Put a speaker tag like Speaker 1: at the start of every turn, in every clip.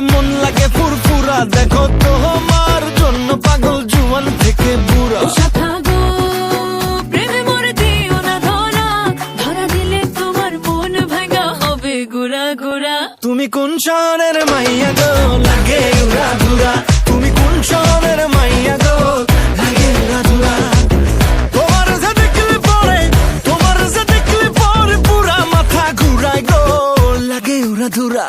Speaker 1: মন লাগে ফুরফুরা দেখো তোমার জন্য পাগল জুয়ান থেকে বুড়া। তুমি কোন শহরের মাইয়া গো? লাগে উড়া ধুরা। তুমি কোন শহরের মাইয়া গো? লাগে উড়া তোমার যে দেখলে পরে তোমার যে দেখলে পরে পুরা মাথা ঘুরায় গো। লাগে উড়া ধুরা।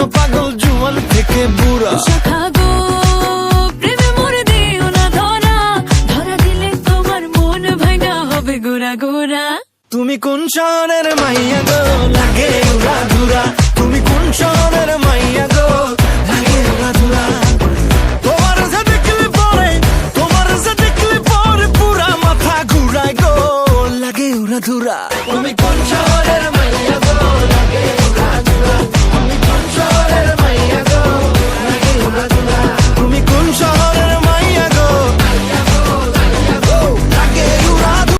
Speaker 2: গুড়া গুড়া
Speaker 1: তুমি কোন শহরের মাইয়া গো? লাগে উড়া তুমি কোন শহরের মাইয়া গো? লাগে উড়া ধুরা। তোমার মাথা লাগে তুমি কোন শহরের